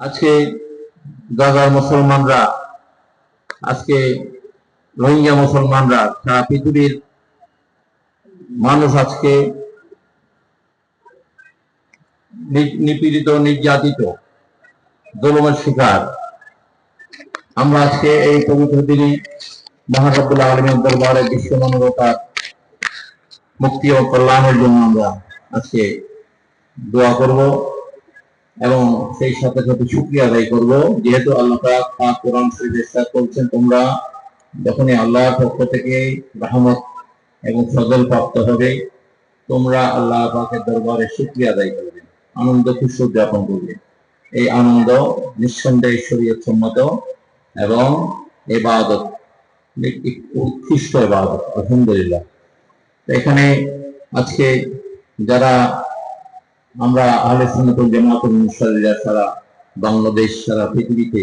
আজকে গাজার মুসলমানরা, আজকে রোহিঙ্গা মুসলমানরা, সারা পৃথিবীর মানুষ আজকে নিপীড়িত, নির্যাতিত, জলমের শিকার। আমরা আজকে এই পবিত্র দিনে মহানবুল্লাহ আলমের দরবারে বিশ্ব মানবতার মুক্তি ও কল্যাণের জন্য আমরা আজকে দোয়া করব। এবং সেই সাথে সাথে শুক্রিয়া আদায় করব। যেহেতু আল্লাহ পাক কোরআন শরীফে ইরশাদ করছেন তোমরা, যখনই আল্লাহর পক্ষ থেকে রহমত এবং ফজল প্রাপ্ত হবে, তোমরা আল্লাহ পাকের দরবারে শুক্রিয়া আদায় করবে, আনন্দ খুশি উদযাপন করবে। এই আনন্দ নিঃসন্দেহে শরীয়ত সম্মত এবং এবাদত, উৎকৃষ্ট এবাদত, আলহামদুলিল্লাহ। এখানে আজকে যারা আমরা আহলে সুন্নাতুল জামাতুল মুসলিরা সারা বাংলাদেশ সারা পৃথিবীতে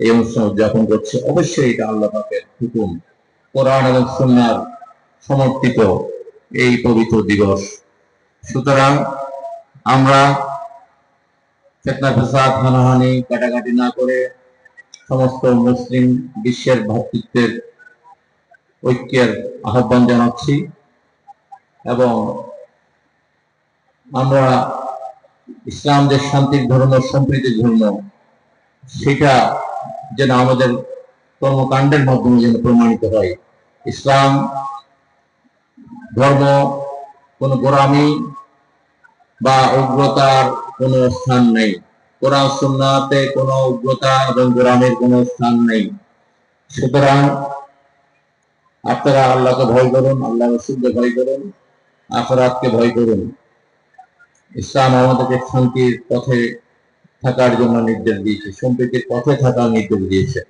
এই অনুষ্ঠান উদযাপন করছে। অবশ্যই এটা আল্লাহ পাকের হুকুম। কোরআন এবং সুন্নার সমর্থিত এই পবিত্র দিবস। সুতরাং আমরা চেতনা ফেসাদ, হানাহানি, কাটাকাটি না করে সমস্ত মুসলিম বিশ্বের ভ্রাতৃত্বের ঐক্যের আহ্বান জানাচ্ছি এবং আমরা ইসলাম যে শান্তির ধর্ম, সম্প্রীতির ধর্ম, সেটা যেন আমাদের কর্মকাণ্ডের মাধ্যমে যেন প্রমাণিত হয়। ইসলাম, ধর্ম, কোনো গোড়ামি বা উগ্রতার কোনো স্থান নেই। কোরআন, সুন্নাতে কোনো উগ্রতা এবং গোড়ামির কোনো স্থান নেই। সুতরাং আপনারা আল্লাহকে ভয় করুন আল্লাহ রসুলকে ভয় করুন, আখরাতকে ভয় করুন। ইসলাম আমাদেরকে শান্তির পথে থাকার জন্য নির্দেশ দিয়েছে, সম্প্রীতির পথে থাকার নির্দেশ দিয়েছে।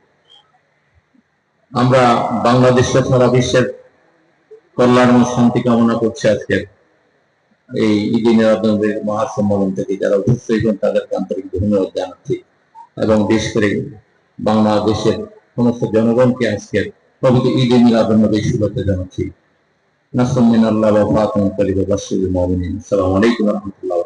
আমরা বাংলাদেশ সারা বিশ্বের কল্যাণ এবং শান্তি কামনা করছি আজকে এই ঈদে নিরাপদের মহাসম্মেলন থেকে, যারা উপস্থিত হয়েছেন তাদেরকে আন্তরিক ধন্যবাদ জানাচ্ছি এবং বিশেষ করে বাংলাদেশের সমস্ত জনগণকে আজকের পবিত্র ঈদে নিরাপদের শুভেচ্ছা জানাচ্ছি। নাসমিন আল্লাহ ওয়া ফাতিমা করিবা বাশিরুল মুমিনিন। আসসালামু আলাইকুম ওয়া রাহমাতুল্লাহি